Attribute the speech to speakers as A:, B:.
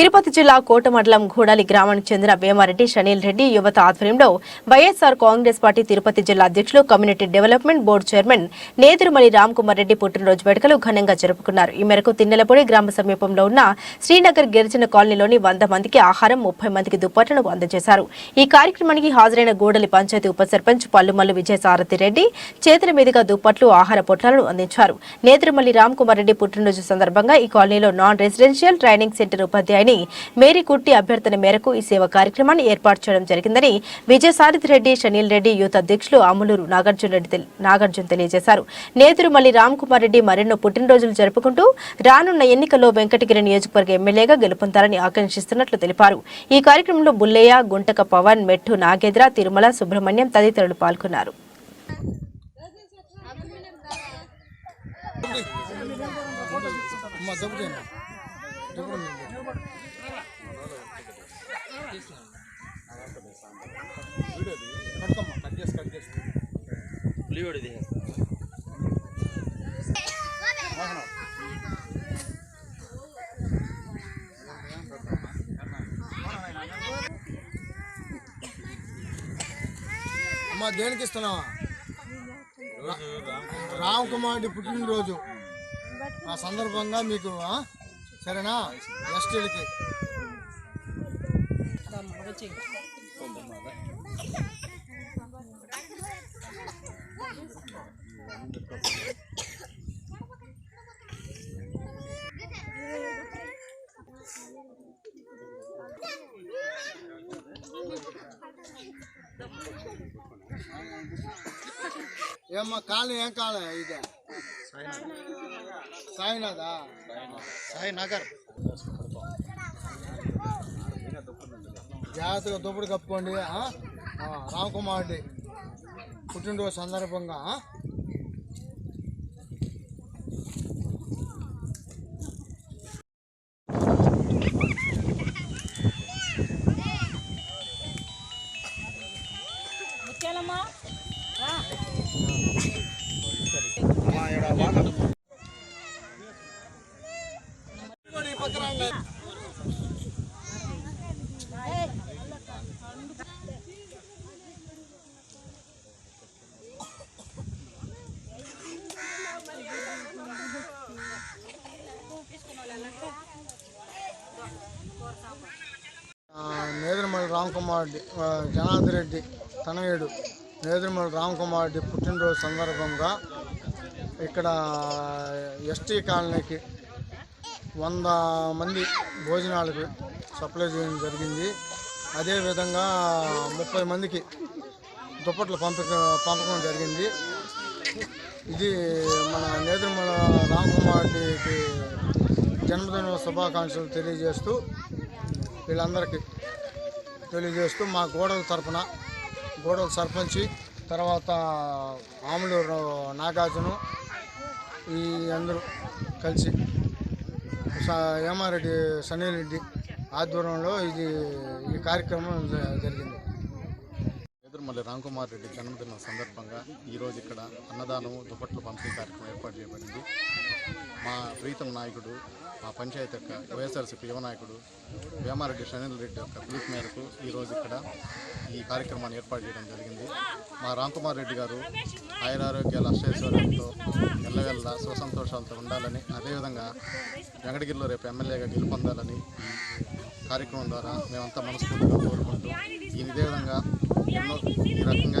A: తిరుపతి జిల్లా కోట మండలం గూడాలి గ్రామానికి చెందిన భీమారెడ్డి షనీల్ రెడ్డి యువత ఆధ్వర్యంలో వైఎస్ఆర్ కాంగ్రెస్ పార్టీ తిరుపతి జిల్లా అధ్యక్షులు community development board chairman Nedurumalli Ram Kumar Reddy పుట్టినరోజు వేడుకలు ఘనంగా జరుపుకున్నారు. ఈ మేరకు తిన్నెలపూడి గ్రామ సమీపంలో ఉన్న శ్రీనగర్ గిరిజన కాలనీలోని వంద మందికి ఆహారం ముప్పై మందికి దుప్పట్లను అందజేశారు. ఈ కార్యక్రమానికి హాజరైన గూడలి పంచాయతీ ఉప సర్పంచ్ పల్లుమల్లు విజయసారథి రెడ్డి చేతుల మీదుగా దుప్పట్లు ఆహార పొట్లాలను అందించారు. నేదురుమల్లి రామ్ కుమార్ రెడ్డి పుట్టినరోజు సందర్భంగా ఈ కాలనీలో నాన్ రెసిడెన్షియల్ ట్రైనింగ్ సెంటర్ ఉపాధ్యాయుని మేరీ కుట్టి అభ్యర్థన మేరకు ఈ సేవ కార్యక్రమాన్ని ఏర్పాటు చేయడం జరిగిందని విజయసారథి రెడ్డి షనీల్ రెడ్డి యూత్ అధ్యక్షులు అమలూరు నాగార్జున రెడ్డి నాగార్జున తెలియజేశారు. నేదురుమల్లి రామ్ కుమార్ రెడ్డి మరెన్నో పుట్టినరోజులు జరుపుకుంటూ రానున్న ఎన్నికల్లో వెంకటగిరి నియోజకవర్గ ఎమ్మెల్యేగా గెలుపొందాలని ఆకాంక్షిస్తున్నట్లు తెలిపారు. ఈ కార్యక్రమంలో బుల్లయ్య గుంటక పవన్ మెట్టు నాగేంద్ర తిరుమల సుబ్రహ్మణ్యం తదితరులు పాల్గొన్నారు.
B: అమ్మ దెబ్బతేనా దెబ్బ దేనికి ఇస్తున్నావా? రామ్ కుమార్ పుట్టినరోజు. ఆ సందర్భంగా మీకు சரிண்ணா நெக்ஸ்ட் எழுத்து ஏம்மா காலம் ஏன் காலம் இது. சாய்நாதா? సాయి నగర్. జాగ్రత్తగా దుప్పటి కప్పుకోండి రామకుమారుడి పుట్టినరోజు సందర్భంగా ఆ? ఈ పక్కన రండి. ఆ, నేదురుమల్లి రామ్కుమార్ రెడ్డి జనార్దన్ రెడ్డి తనయుడు నేదురుమల్లి రామ్కుమార్ రెడ్డి పుట్టినరోజు సందర్భంగా ఇక్కడ ఎస్టీ కాలనీకి వంద మంది భోజనాలకు సప్లై చేయడం జరిగింది. అదేవిధంగా ముప్పై మందికి దుప్పట్లు పంపక పంపకం జరిగింది. ఇది మన నేదురుమల రామ్కుమార్ రెడ్డికి జన్మదిన శుభాకాంక్షలు తెలియజేస్తూ వీళ్ళందరికీ తెలియజేస్తూ మా గోడల తరఫున గోడల సర్పంచి తర్వాత ఆములూరు నాగార్జును ఈ అందరూ కలిసి స- ఏమారెడ్డి సనీరెడ్డి ఆధ్వర్యంలో ఇది ఈ కార్యక్రమం జరిగింది.
C: ఎదురుమల్లి రామ్కుమార్ రెడ్డి జన్మదిన సందర్భంగా ఈరోజు ఇక్కడ అన్నదానం దుప్పట్లు పంపిణీ కార్యక్రమం ఏర్పాటు చేయబడింది. మా ప్రీతం నాయకుడు మా పంచాయతీ యొక్క వైఎస్ఆర్సీపీ యువ నాయకుడు వేమారెడ్డి షనీల్ రెడ్డి యొక్క పిలుపు మేరకు ఈరోజు ఇక్కడ ఈ కార్యక్రమాన్ని ఏర్పాటు చేయడం జరిగింది. మా రామ్కుమార్ రెడ్డి గారు ఆయురారోగ్యాల అష్టైశ్వర్యంతో ఎల్లవెల్ల సుసంతోషాలతో ఉండాలని అదేవిధంగా వెంకటగిరిలో రేపు ఎమ్మెల్యేగా గెలుపొందాలని కార్యక్రమం ద్వారా మేమంతా మనస్ఫూర్తిగా కోరుకుంటూ ఇదే విధంగా Cái gì?